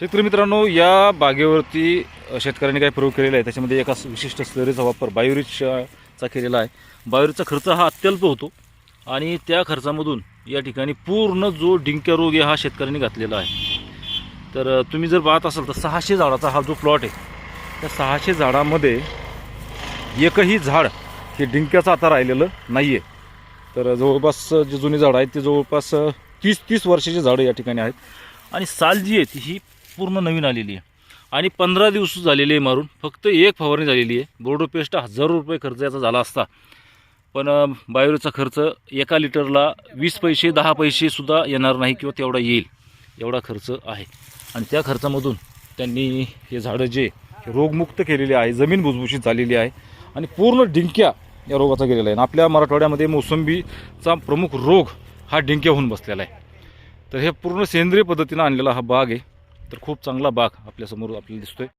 शेतकरी मित्रांनो या बागेवरती शेतकऱ्यांनी काही प्रयोग केलेला आहे? त्याच्यामध्ये एका विशिष्ट स्लरीचा वापर बायोरिचचा केलेला आहे. बायोरिचचा खर्च हा अत्यल्प होतो आणि त्या खर्चामधून या ठिकाणी पूर्ण जो डिंक्या रोग आहे हा शेतकऱ्यांनी घातलेला आहे. तर तुम्ही जर पाहत असाल तर सहाशे झाडाचा हा जो प्लॉट आहे त्या सहाशे झाडामध्ये एकही झाड हे डिंक्याचं आता राहिलेलं नाही आहे तर जवळपास जे जुनी झाडं आहेत ते जवळपास तीस तीस वर्षाची झाडं या ठिकाणी आहेत. आणि साल जी आहे ती ही पूर्ण नवीन आलेली आहे. आणि पंधरा दिवस झालेले आहे मारून. फक्त एक फवारणी झालेली आहे. बोर्डो पेस्ट हजारो रुपये खर्च याचा झाला असता. पण बायोचा खर्च एका लिटरला वीस पैसे दहा पैसेसुद्धा येणार नाही किंवा तेवढा येईल. एवढा खर्च आहे. आणि त्या खर्चामधून त्यांनी हे झाडं जे हे रोगमुक्त केलेले आहे जमीन भुसभुशीत झालेली आहे आणि पूर्ण डिंक्या या रोगाचा गेलेला आहे. आणि आपल्या मराठवाड्यामध्ये मोसंबीचा प्रमुख रोग हा डिंक्या होऊन बसलेला आहे. तर हे पूर्ण सेंद्रिय पद्धतीनं आणलेला हा बाग आहे. तर खूप चांगला बाग आपल्यासमोर आपल्याला दिसतोय.